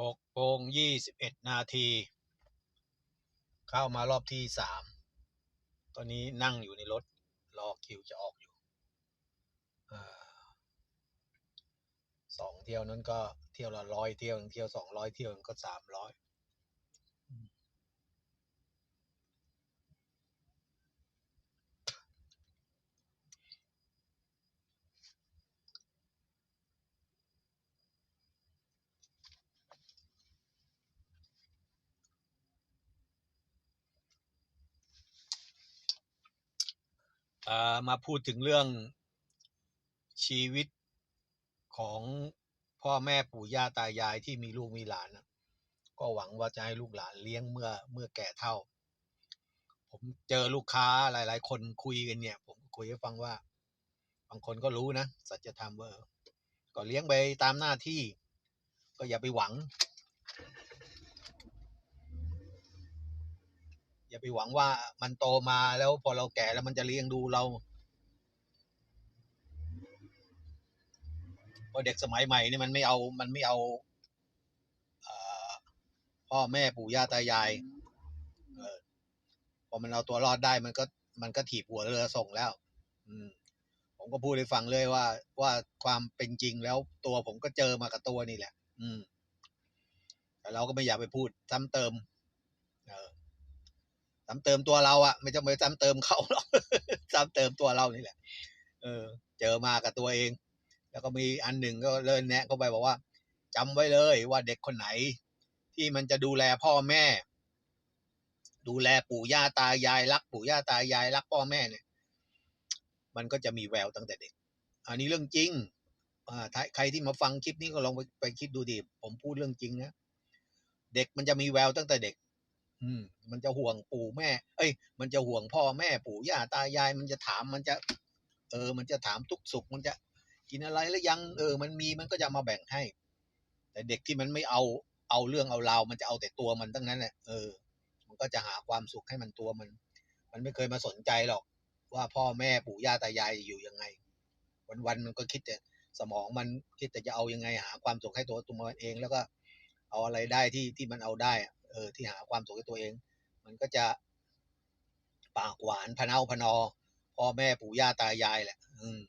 หกโมงยี่สิบเอ็ดนาที เข้ามารอบที่สามตอนนี้นั่งอยู่ในรถ รอคิวจะออกอยู่สองเที่ยวนั้นก็เที่ยวละร้อยเที่ยวหนึ่งเที่ยวสองร้อยเที่ยวหนึ่งก็สามร้อย มาพูดถึงเรื่องชีวิตของพ่อแม่ปู่ย่าตายายที่มีลูกมีหลานนะก็หวังว่าจะให้ลูกหลานเลี้ยงเมื่อเมื่อแก่เท่า ผมเจอลูกค้าหลาย ๆ คนคุยกันเนี่ย ผมคุยให้ฟังว่า บางคนก็รู้นะสัจธรรมว่าก็เลี้ยงไปตามหน้าที่ ก็อย่าไปหวัง อย่าไปหวังว่ามันโตมาแล้วพอเราแก่แล้วมันจะเลี้ยงดูเราพราะเด็กสมัยใหม่นี่มันไม่เอามันไม่เอาอพ่อแม่ปู่ย่าตายายอพอมันเอาตัวรอดได้มันก็มันก็ถีบหัวเรือส่งแล้ว อืมผมก็พูดให้ฟังเลยว่า ว่าความเป็นจริงแล้วตัวผมก็เจอมากับตัวนี่แหละ อืมแต่เราก็ไม่อยากไปพูดซ้ำเติม เออ ซ้ำเติมตัวเราอะไม่จำเป็นซ้ำเติมเขาหรอกซ้ำเติมตัวเรานี่แหละ เออ เจอมากับตัวเอง แล้วก็มีอันหนึ่งก็เลินแนะเข้าไปบอกว่าจำไว้เลยว่าเด็กคนไหน ที่มันจะดูแลพ่อแม่ ดูแลปู่ย่าตายายรัก ปู่ย่าตายายรักพ่อแม่เนี่ย มันก็จะมีแววตั้งแต่เด็ก อันนี้เรื่องจริงอ่าใครที่มาฟังคลิปนี้ก็ลองไปไปคิดดูดิผมพูดเรื่องจริงนะเด็กมันจะมีแววตั้งแต่เด็ก อืมมันจะห่วงปู่แม่ เอ้ย มันจะห่วงพ่อแม่ปู่ย่าตายาย มันจะถามมันจะ เออ มันจะถามทุกสุข มันจะกินอะไรแล้วยัง เออ มันมีมันก็จะมาแบ่งให้ แต่เด็กที่มันไม่เอา เอาเรื่องเอาราวมันจะเอาแต่ตัวมันตั้งนั้นแหละเออ มันก็จะหาความสุขให้มันตัวมัน มันไม่เคยมาสนใจหรอก ว่าพ่อแม่ปู่ย่าตายายอยู่ยังไง วันๆมันก็คิดแต่สมองมันคิดแต่จะเอายังไงหาความสุขให้ตัวตัวมันเองแล้วก็ เอาอะไรได้ที่ที่มันเอาได้ เออที่หาความสุขให้ตัวเอง มันก็จะปากหวานพะเนาพะนอพ่อแม่ปู่ย่าตายายแหละ อืม